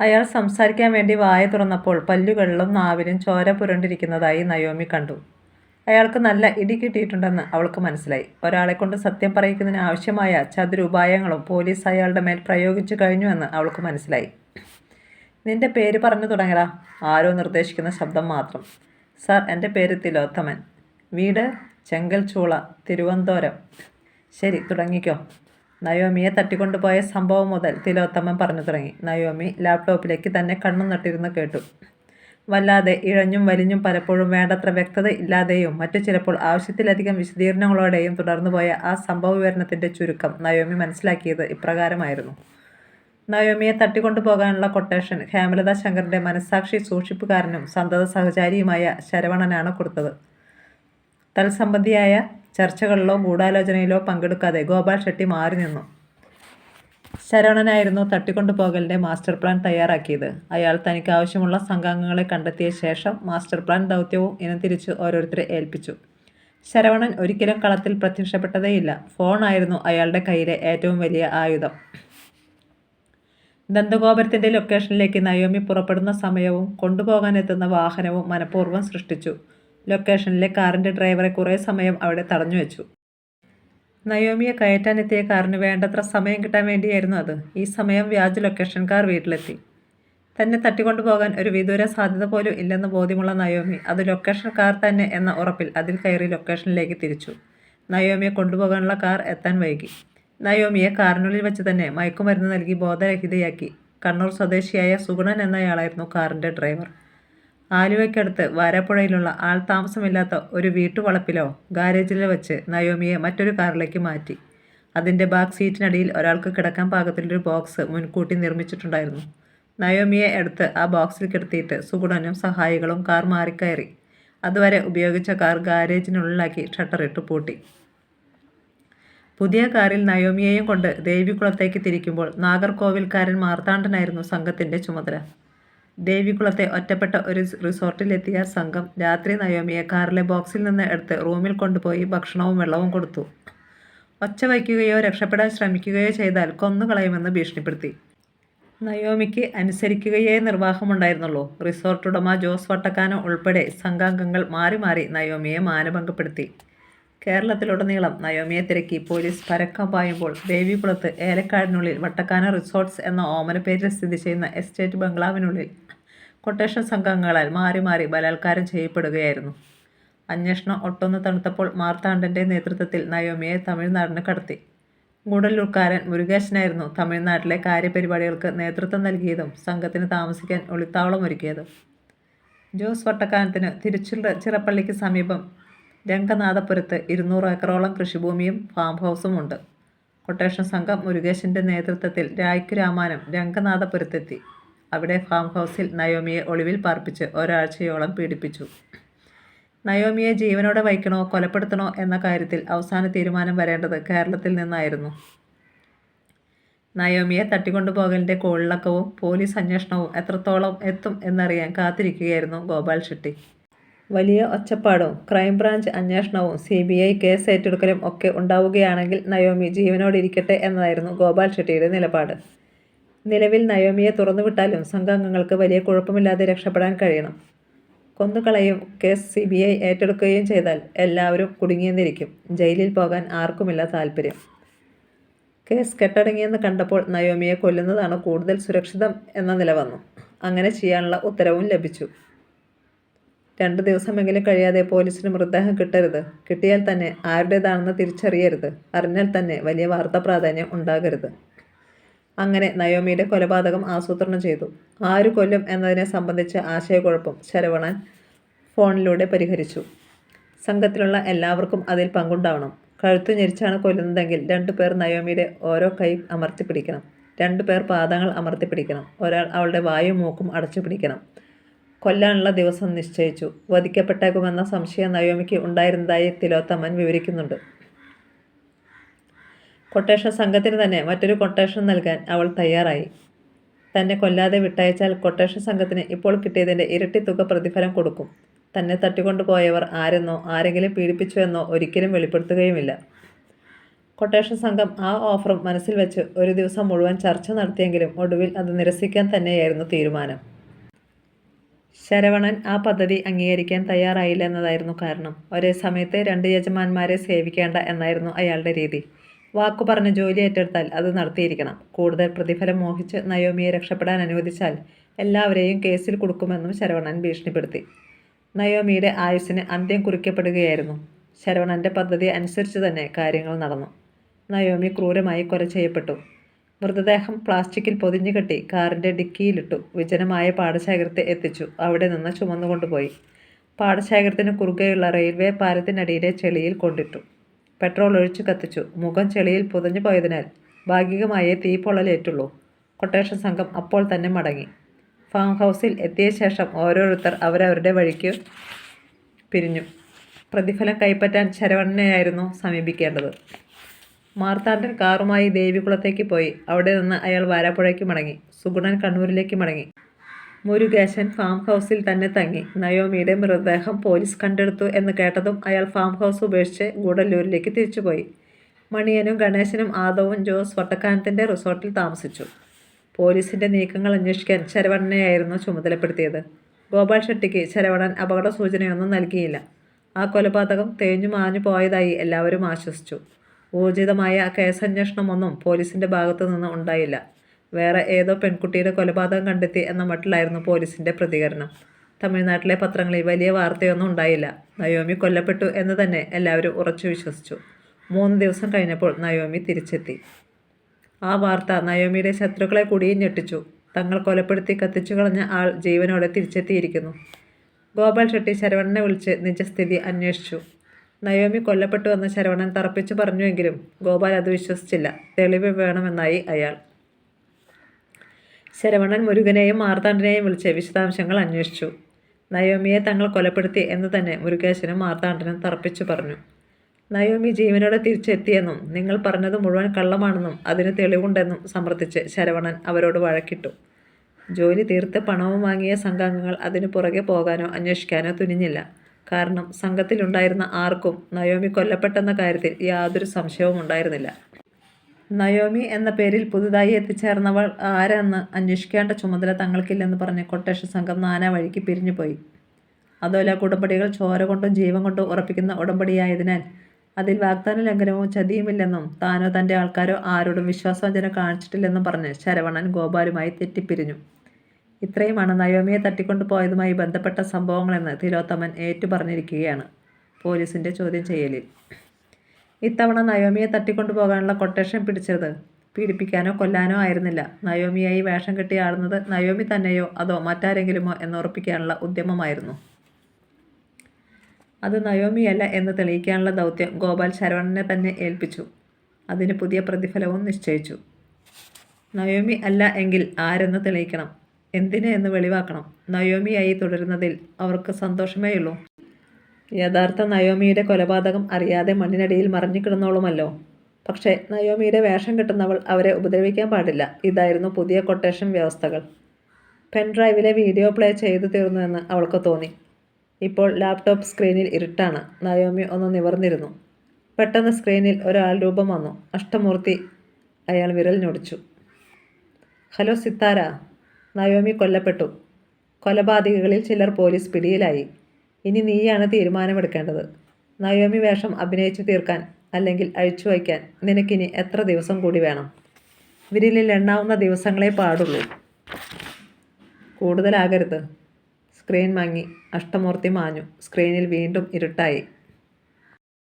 അയാൾ സംസാരിക്കാൻ വേണ്ടി വായ തുറന്നപ്പോൾ പല്ലുകളിലും നാവിലും ചോര പുരണ്ടിരിക്കുന്നതായി നയോമി കണ്ടു. അയാൾക്ക് നല്ല ഇടി കിട്ടിയിട്ടുണ്ടെന്ന് അവൾക്ക് മനസ്സിലായി. ഒരാളെക്കൊണ്ട് സത്യം പറയിക്കുന്നതിന് ആവശ്യമായ ചതുരുപായങ്ങളും പോലീസ് അയാളുടെ മേൽ പ്രയോഗിച്ചു കഴിഞ്ഞുവെന്ന് അവൾക്ക് മനസ്സിലായി. നിന്റെ പേര് പറഞ്ഞു തുടങ്ങടാ ആരോ നിർദ്ദേശിക്കുന്ന ശബ്ദം മാത്രം. സാർ എന്റെ പേര് തിലോത്തമൻ. വീട് ചെങ്കൽച്ചൂള തിരുവനന്തപുരം. ശരി തുടങ്ങിക്കോ. നയോമിയെ തട്ടിക്കൊണ്ടുപോയ സംഭവം മുതൽ തിലോത്തമൻ പറഞ്ഞു തുടങ്ങി. നയോമി ലാപ്ടോപ്പിലേക്ക് തന്നെ കണ്ണും നട്ടിരുന്ന് കേട്ടു. വല്ലാതെ ഇഴഞ്ഞും വലിഞ്ഞും പലപ്പോഴും വേണ്ടത്ര വ്യക്തത ഇല്ലാതെയും മറ്റു ചിലപ്പോൾ ആവശ്യത്തിലധികം വിശദീകരണങ്ങളോടെയും തുടർന്നുപോയ ആ സംഭവ വിവരണത്തിന്റെ ചുരുക്കം നയോമി മനസ്സിലാക്കിയത് ഇപ്രകാരമായിരുന്നു. നയോമിയെ തട്ടിക്കൊണ്ടുപോകാനുള്ള കൊട്ടേഷൻ ഹേമലത ശങ്കറിന്റെ മനസ്സാക്ഷി സൂക്ഷിപ്പുകാരനും സന്തത സഹചാരിയുമായ ശരവണനാണ് കൊടുത്തത്. തൽസംബന്ധിയായ ചർച്ചകളിലോ ഗൂഢാലോചനയിലോ പങ്കെടുക്കാതെ ഗോപാൽ ഷെട്ടി മാറി നിന്നു. ശരവണനായിരുന്നു തട്ടിക്കൊണ്ടുപോകലിന്റെ മാസ്റ്റർ പ്ലാൻ തയ്യാറാക്കിയത്. അയാൾ തനിക്ക് ആവശ്യമുള്ള സംഘാംഗങ്ങളെ കണ്ടെത്തിയ ശേഷം മാസ്റ്റർ പ്ലാൻ ദൗത്യവും ഇനം തിരിച്ച് ഓരോരുത്തരെ ഏൽപ്പിച്ചു. ശരവണൻ ഒരിക്കലും കളത്തിൽ പ്രത്യക്ഷപ്പെട്ടതേയില്ല. ഫോണായിരുന്നു അയാളുടെ കയ്യിലെ ഏറ്റവും വലിയ ആയുധം. ദന്തഗോപുരത്തിന്റെ ലൊക്കേഷനിലേക്ക് നയോമി പുറപ്പെടുന്ന സമയവും കൊണ്ടുപോകാനെത്തുന്ന വാഹനവും മനഃപൂർവം സൃഷ്ടിച്ചു. ലൊക്കേഷനിലെ കാറിന്റെ ഡ്രൈവറെ കുറേ സമയം അവിടെ തടഞ്ഞു വെച്ചു. നയോമിയെ കയറ്റാനെത്തിയ കാറിന് വേണ്ടത്ര സമയം കിട്ടാൻ വേണ്ടിയായിരുന്നു അത്. ഈ സമയം വ്യാജ ലൊക്കേഷൻ കാർ വീട്ടിലെത്തി. തന്നെ തട്ടിക്കൊണ്ടുപോകാൻ ഒരു വിദൂര സാധ്യത പോലും ഇല്ലെന്ന് ബോധ്യമുള്ള നയോമി അത് ലൊക്കേഷൻ കാർ തന്നെ എന്ന ഉറപ്പിൽ അതിൽ കയറി ലൊക്കേഷനിലേക്ക് തിരിച്ചു. നയോമിയെ കൊണ്ടുപോകാനുള്ള കാർ എത്താൻ വൈകി. നയോമിയെ കാറിനുള്ളിൽ വെച്ച് തന്നെ മയക്കുമരുന്ന് നൽകി ബോധരഹിതയാക്കി. കണ്ണൂർ സ്വദേശിയായ സുഗുണൻ എന്നയാളായിരുന്നു കാറിന്റെ ഡ്രൈവർ. ആലുവയ്ക്കടുത്ത് വാരാപ്പുഴയിലുള്ള ആൾ താമസമില്ലാത്ത ഒരു വീട്ടുവളപ്പിലോ ഗാരേജിലോ വെച്ച് നയോമിയെ മറ്റൊരു കാറിലേക്ക് മാറ്റി. അതിന്റെ ബാക്ക് സീറ്റിനടിയിൽ ഒരാൾക്ക് കിടക്കാൻ പാകത്തിലൊരു ബോക്സ് മുൻകൂട്ടി നിർമ്മിച്ചിട്ടുണ്ടായിരുന്നു. നയോമിയെ എടുത്ത് ആ ബോക്സിൽ കിടത്തിയിട്ട് സുഗുണനും സഹായികളും കാർ മാറിക്കയറി. അതുവരെ ഉപയോഗിച്ച കാർ ഗാരേജിനുള്ളിലാക്കി ഷട്ടറിട്ട് പൂട്ടി. പുതിയ കാറിൽ നയോമിയെയും കൊണ്ട് ദേവികുളത്തേക്ക് തിരിക്കുമ്പോൾ നാഗർകോവിൽക്കാരൻ മാർത്താണ്ഡനായിരുന്നു സംഘത്തിന്റെ ചുമതല. ദേവികുളത്തെ ഒറ്റപ്പെട്ട ഒരു റിസോർട്ടിലെത്തിയ സംഘം രാത്രി നയോമിയെ കാറിലെ ബോക്സിൽ നിന്ന് എടുത്ത് റൂമിൽ കൊണ്ടുപോയി ഭക്ഷണവും വെള്ളവും കൊടുത്തു. ഒച്ച വയ്ക്കുകയോ രക്ഷപ്പെടാൻ ശ്രമിക്കുകയോ ചെയ്താൽ കൊന്നുകളയുമെന്ന് ഭീഷണിപ്പെടുത്തി. നയോമിക്ക് അനുസരിക്കുകയേ നിർവാഹമുണ്ടായിരുന്നുള്ളൂ. റിസോർട്ട് ഉടമ ജോസ് വട്ടക്കാനോ ഉൾപ്പെടെ സംഘാംഗങ്ങൾ മാറി മാറി നയോമിയെ മാനഭംഗപ്പെടുത്തി. കേരളത്തിലുടനീളം നയോമിയെ തിരക്കി പോലീസ് പരക്കം പായുമ്പോൾ ദേവികുളത്ത് ഏലക്കാടിനുള്ളിൽ വട്ടക്കാന റിസോർട്ട്സ് എന്ന ഓമന പേരിൽ സ്ഥിതി ചെയ്യുന്ന എസ്റ്റേറ്റ് ബംഗ്ലാവിനുള്ളിൽ കൊട്ടേഷൻ സംഘങ്ങളാൽ മാറി മാറി ബലാത്കാരം ചെയ്യപ്പെടുകയായിരുന്നു. അന്വേഷണം ഒട്ടൊന്ന് തണുത്തപ്പോൾ മാർത്താണ്ഡന്റെ നേതൃത്വത്തിൽ നയോമിയെ തമിഴ്നാടിന് കടത്തി. ഗൂഡല്ലൂർക്കാരൻ മുരുകേശനായിരുന്നു തമിഴ്നാട്ടിലെ കാര്യപരിപാടികൾക്ക് നേതൃത്വം നൽകിയതും സംഘത്തിന് താമസിക്കാൻ ഒളിത്താവളം ഒരുക്കിയതും. ജോസ് വട്ടക്കാനത്തിന് തിരുച്ചിറ ചിറപ്പള്ളിക്ക് സമീപം രംഗനാഥപുരത്ത് ഇരുന്നൂറ് ഏക്കറോളം കൃഷിഭൂമിയും ഫാം ഹൗസും ഉണ്ട്. കൊട്ടേഷൻ സംഘം മുരുകേശന്റെ നേതൃത്വത്തിൽ രായ്ക്കു രാമാനം രംഗനാഥപുരത്തെത്തി. അവിടെ ഫാം ഹൗസിൽ നയോമിയെ ഒളിവിൽ പാർപ്പിച്ച് ഒരാഴ്ചയോളം പീഡിപ്പിച്ചു. നയോമിയെ ജീവനോടെ വയ്ക്കണോ കൊലപ്പെടുത്തണോ എന്ന കാര്യത്തിൽ അവസാന തീരുമാനം വരേണ്ടത് കേരളത്തിൽ നിന്നായിരുന്നു. നയോമിയെ തട്ടിക്കൊണ്ടുപോകലിന്റെ കോളിളക്കവും പോലീസ് അന്വേഷണവും എത്രത്തോളം എത്തും എന്നറിയാൻ കാത്തിരിക്കുകയായിരുന്നു ഗോപാൽ ഷെട്ടി. വലിയ ഒച്ചപ്പാടും ക്രൈംബ്രാഞ്ച് അന്വേഷണവും സി ബി ഐ കേസ് ഏറ്റെടുക്കലും ഒക്കെ ഉണ്ടാവുകയാണെങ്കിൽ നയോമി ജീവനോടിരിക്കട്ടെ എന്നതായിരുന്നു ഗോപാൽ ഷെട്ടിയുടെ നിലപാട്. നിലവിൽ നയോമിയെ തുറന്നുവിട്ടാലും സംഘാംഗങ്ങൾക്ക് വലിയ കുഴപ്പമില്ലാതെ രക്ഷപ്പെടാൻ കഴിയണം. കൊന്നുകളയും കേസ് സി ബി ഐ ഏറ്റെടുക്കുകയും ചെയ്താൽ എല്ലാവരും കുടുങ്ങിയെന്നിരിക്കും. ജയിലിൽ പോകാൻ ആർക്കുമില്ല താല്പര്യം കേസ് കെട്ടടങ്ങിയെന്ന് കണ്ടപ്പോൾ നയോമിയെ കൊല്ലുന്നതാണ് കൂടുതൽ സുരക്ഷിതം എന്ന നില വന്നു അങ്ങനെ ചെയ്യാനുള്ള ഉത്തരവും ലഭിച്ചു. രണ്ട് ദിവസമെങ്കിലും കഴിയാതെ പോലീസിന് മൃതദേഹം കിട്ടരുത്. കിട്ടിയാൽ തന്നെ ആരുടേതാണെന്ന് തിരിച്ചറിയരുത്. അറിഞ്ഞാൽ തന്നെ വലിയ വാർത്താ പ്രാധാന്യം ഉണ്ടാകരുത്. അങ്ങനെ നയോമിയുടെ കൊലപാതകം ആസൂത്രണം ചെയ്തു. ആര് കൊല്ലും എന്നതിനെ സംബന്ധിച്ച ആശയക്കുഴപ്പം ശരവണൻ ഫോണിലൂടെ പരിഹരിച്ചു. സംഘത്തിലുള്ള എല്ലാവർക്കും അതിൽ പങ്കുണ്ടാവണം. കഴുത്തു ഞെരിച്ചാണ് കൊല്ലുന്നതെങ്കിൽ രണ്ടു പേർ നയോമിയുടെ ഓരോ കൈ അമർത്തി പിടിക്കണം. രണ്ടു പേർ പാദങ്ങൾ അമർത്തി പിടിക്കണം. ഒരാൾ അവളുടെ വായും മൂക്കും അടച്ചു പിടിക്കണം. കൊല്ലാനുള്ള ദിവസം നിശ്ചയിച്ചു. വധിക്കപ്പെട്ടേക്കുമെന്ന സംശയം നയോമിക്ക് ഉണ്ടായിരുന്നതായി തിലോത്തമൻ വിവരിക്കുന്നുണ്ട്. കൊട്ടേഷൻ സംഘത്തിന് തന്നെ മറ്റൊരു കൊട്ടേഷൻ നൽകാൻ അവൾ തയ്യാറായി. തന്നെ കൊല്ലാതെ വിട്ടയച്ചാൽ കൊട്ടേഷൻ സംഘത്തിന് ഇപ്പോൾ കിട്ടിയതിന്റെ ഇരട്ടി തുക പ്രതിഫലം കൊടുക്കും. തന്നെ തട്ടിക്കൊണ്ടുപോയവർ ആരെന്നോ ആരെങ്കിലും പീഡിപ്പിച്ചുവെന്നോ ഒരിക്കലും വെളിപ്പെടുത്തുകയുമില്ല. കൊട്ടേഷൻ സംഘം ആ ഓഫറും മനസ്സിൽ വെച്ച് ഒരു ദിവസം മുഴുവൻ ചർച്ച നടത്തിയെങ്കിലും ഒടുവിൽ അത് നിരസിക്കാൻ തന്നെയായിരുന്നു തീരുമാനം. ശരവണൻ ആ പദ്ധതി അംഗീകരിക്കാൻ തയ്യാറായില്ല എന്നതായിരുന്നു കാരണം. ഒരേ സമയത്ത് രണ്ട് യജമാന്മാരെ സേവിക്കേണ്ട എന്നായിരുന്നു അയാളുടെ രീതി. വാക്കു പറഞ്ഞ് ജോലി ഏറ്റെടുത്താൽ അത് നടത്തിയിരിക്കണം. കൂടുതൽ പ്രതിഫലം മോഹിച്ച് നയോമിയെ രക്ഷപ്പെടാൻ അനുവദിച്ചാൽ എല്ലാവരെയും കേസിൽ കൊടുക്കുമെന്നും ശരവണൻ ഭീഷണിപ്പെടുത്തി. നയോമിയുടെ ആയുസ്സിന് അന്ത്യം കുറിക്കപ്പെടുകയായിരുന്നു. ശരവണന്റെ പദ്ധതി അനുസരിച്ച് തന്നെ കാര്യങ്ങൾ നടന്നു. നയോമി ക്രൂരമായി കൊല ചെയ്യപ്പെട്ടു. മൃതദേഹം പ്ലാസ്റ്റിക്കിൽ പൊതിഞ്ഞു കെട്ടി കാറിന്റെ ഡിക്കിയിലിട്ടു. വിജനമായ പാടശേഖരത്തെ എത്തിച്ചു. അവിടെ നിന്ന് ചുമന്നുകൊണ്ടുപോയി. പാടശേഖരത്തിന് കുറുകെയുള്ള റെയിൽവേ പാലത്തിനടിയിലെ ചെളിയിൽ കൊണ്ടിട്ടു. പെട്രോൾ ഒഴിച്ചു കത്തിച്ചു. മുഖം ചെളിയിൽ പുതഞ്ഞു പോയതിനാൽ ഭാഗികമായേ തീ പൊള്ളലേറ്റുള്ളൂ. കൊട്ടേഷൻ സംഘം അപ്പോൾ തന്നെ മടങ്ങി. ഫാം ഹൗസിൽ എത്തിയ ശേഷം ഓരോരുത്തർ അവരവരുടെ വഴിക്ക് പിരിഞ്ഞു. പ്രതിഫലം കൈപ്പറ്റാൻ ശരവണനെയായിരുന്നു സമീപിക്കേണ്ടത്. മാർത്താണ്ഡൻ കാറുമായി ദേവികുളത്തേക്ക് പോയി. അവിടെ നിന്ന് അയാൾ വാരാപ്പുഴയ്ക്ക് മടങ്ങി. സുഗുണൻ കണ്ണൂരിലേക്ക് മടങ്ങി. മുരുകേശൻ ഫാം ഹൗസിൽ തന്നെ തങ്ങി. നയോമിയുടെ മൃതദേഹം പോലീസ് കണ്ടെടുത്തു എന്ന് കേട്ടതും അയാൾ ഫാം ഹൗസ് ഉപേക്ഷിച്ച് ഗൂഡല്ലൂരിലേക്ക് തിരിച്ചുപോയി. മണിയനും ഗണേശനും ആദവും ജോസ് വട്ടക്കാനത്തിന്റെ റിസോർട്ടിൽ താമസിച്ചു. പോലീസിന്റെ നീക്കങ്ങൾ അന്വേഷിക്കാൻ ശരവണനെയായിരുന്നു ചുമതലപ്പെടുത്തിയത്. ഗോപാൽ ഷെട്ടിക്ക് ശരവണൻ അപകട സൂചനയൊന്നും നൽകിയില്ല. ആ കൊലപാതകം തേഞ്ഞു മാഞ്ഞു പോയതായി എല്ലാവരും ആശ്വസിച്ചു. ഊർജിതമായ കേസന്വേഷണമൊന്നും പോലീസിന്റെ ഭാഗത്തു നിന്ന് ഉണ്ടായില്ല. വേറെ ഏതോ പെൺകുട്ടിയുടെ കൊലപാതകം കണ്ടെത്തി എന്ന മട്ടിലായിരുന്നു പോലീസിന്റെ പ്രതികരണം. തമിഴ്നാട്ടിലെ പത്രങ്ങളിൽ വലിയ വാർത്തയൊന്നും ഉണ്ടായില്ല. നയോമി കൊല്ലപ്പെട്ടു എന്ന് തന്നെ എല്ലാവരും ഉറച്ചു വിശ്വസിച്ചു. മൂന്ന് ദിവസം കഴിഞ്ഞപ്പോൾ നയോമി തിരിച്ചെത്തി. ആ വാർത്ത നയോമിയുടെ ശത്രുക്കളെ കൂടിയും ഞെട്ടിച്ചു. തങ്ങൾ കൊലപ്പെടുത്തി കത്തിച്ചു കളഞ്ഞ ആൾ ജീവനോടെ തിരിച്ചെത്തിയിരിക്കുന്നു. ഗോപാൽ ഷെട്ടി ശരവണനെ വിളിച്ച് നിജസ്ഥിതി അന്വേഷിച്ചു. നയോമി കൊല്ലപ്പെട്ടുവെന്ന് ശരവണൻ തറപ്പിച്ചു പറഞ്ഞുവെങ്കിലും ഗോപാൽ അത് വിശ്വസിച്ചില്ല. തെളിവ് വേണമെന്നായി അയാൾ ശരവണൻ മുരുകനെയും മാർത്താണ്ഡനെയും വിളിച്ച് വിശദാംശങ്ങൾ അന്വേഷിച്ചു. നയോമിയെ തങ്ങൾ കൊലപ്പെടുത്തി എന്ന് തന്നെ മുരുകേശനും മാർത്താണ്ഡനും തർപ്പിച്ചു പറഞ്ഞു. നയോമി ജീവനോടെ തിരിച്ചെത്തിയെന്നും നിങ്ങൾ പറഞ്ഞത് മുഴുവൻ കള്ളമാണെന്നും അതിന് തെളിവുണ്ടെന്നും സമർത്ഥിച്ച് ശരവണൻ അവരോട് വഴക്കിട്ടു. ജോലി തീർത്ത് പണവും വാങ്ങിയ സംഘാംഗങ്ങൾ അതിനു പുറകെ പോകാനോ അന്വേഷിക്കാനോ തുനിഞ്ഞില്ല. കാരണം സംഘത്തിലുണ്ടായിരുന്ന ആർക്കും നയോമി കൊല്ലപ്പെട്ടെന്ന കാര്യത്തിൽ യാതൊരു സംശയവും ഉണ്ടായിരുന്നില്ല നയോമി എന്ന പേരിൽ പുതുതായി എത്തിച്ചേർന്നവൾ ആരെന്ന് അന്വേഷിക്കേണ്ട ചുമതല തങ്ങൾക്കില്ലെന്ന് പറഞ്ഞ് കൊട്ടേഷൻ സംഘം നാനാ വഴിക്ക് പിരിഞ്ഞുപോയി അതോല ഉടമ്പടികൾ ചോര കൊണ്ടും ജീവൻ കൊണ്ടും ഉറപ്പിക്കുന്ന ഉടമ്പടിയായതിനാൽ അതിൽ വാഗ്ദാന ലംഘനവും ചതിയുമില്ലെന്നും താനോ തന്റെ ആൾക്കാരോ ആരോടും വിശ്വാസവഞ്ചന കാണിച്ചിട്ടില്ലെന്നും പറഞ്ഞ് ശരവണൻ ഗോപാലുമായി തെറ്റിപ്പിരിഞ്ഞു. ഇത്രയുമാണ് നയോമിയെ തട്ടിക്കൊണ്ടു പോയതുമായി ബന്ധപ്പെട്ട സംഭവങ്ങളെന്ന് തിലോത്തമൻ ഏറ്റുപറഞ്ഞിരിക്കുകയാണ്. പോലീസിന്റെ ചോദ്യം ചെയ്യലിൽ. ഇത്തവണ നയോമിയെ തട്ടിക്കൊണ്ടുപോകാനുള്ള കൊട്ടേഷൻ പിടിച്ചത്? പീഡിപ്പിക്കാനോ കൊല്ലാനോ ആയിരുന്നില്ല. നയോമിയായി വേഷം കെട്ടി ആടുന്നത് നയോമി തന്നെയോ അതോ മറ്റാരെങ്കിലുമോ എന്ന് ഉറപ്പിക്കാനുള്ള ഉദ്യമമായിരുന്നു. അത് നയോമിയല്ല എന്ന് തെളിയിക്കാനുള്ള ദൗത്യം ഗോപാൽ ശരവണനെ തന്നെ ഏൽപ്പിച്ചു. അതിന് പുതിയ പ്രതിഫലവും നിശ്ചയിച്ചു. നയോമി അല്ല എങ്കിൽ ആരെന്ന് തെളിയിക്കണം? എന്തിന് എന്ന് വെളിവാക്കണം? നയോമിയായി തുടരുന്നതിൽ അവർക്ക് സന്തോഷമേയുള്ളൂ. യഥാർത്ഥ നയോമിയുടെ കൊലപാതകം അറിയാതെ മണ്ണിനടിയിൽ മറിഞ്ഞു കിടന്നോളുമല്ലോ പക്ഷേ നയോമിയുടെ വേഷം കിട്ടുന്നവൾ അവരെ ഉപദ്രവിക്കാൻ പാടില്ല. ഇതായിരുന്നു പുതിയ കൊട്ടേഷൻ വ്യവസ്ഥകൾ. പെൻഡ്രൈവിലെ വീഡിയോ പ്ലേ ചെയ്തു തീർന്നുവെന്ന് അവൾക്ക് തോന്നി. ഇപ്പോൾ ലാപ്ടോപ്പ് സ്ക്രീനിൽ ഇരുട്ടാണ്. നയോമി ഒന്ന് നിവർന്നിരുന്നു. പെട്ടെന്ന് സ്ക്രീനിൽ ഒരാൾ രൂപം വന്നു. അഷ്ടമൂർത്തി അയാൾ വിരൽ ഞൊടിച്ചു. ഹലോ സിത്താര. നയോമി കൊല്ലപ്പെട്ടു. കൊലപാതകികളിൽ ചിലർ പോലീസ് പിടിയിലായി. ഇനി നീയാണ് തീരുമാനമെടുക്കേണ്ടത്. നയോമി വേഷം അഭിനയിച്ചു തീർക്കാൻ അല്ലെങ്കിൽ അഴിച്ചു വയ്ക്കാൻ നിനക്കിനി എത്ര ദിവസം കൂടി വേണം? വിരലിൽ എണ്ണാവുന്ന ദിവസങ്ങളെ പാടുള്ളൂ. കൂടുതലാകരുത്. സ്ക്രീൻ മങ്ങി. അഷ്ടമൂർത്തി മാഞ്ഞു. സ്ക്രീനിൽ വീണ്ടും ഇരുട്ടായി.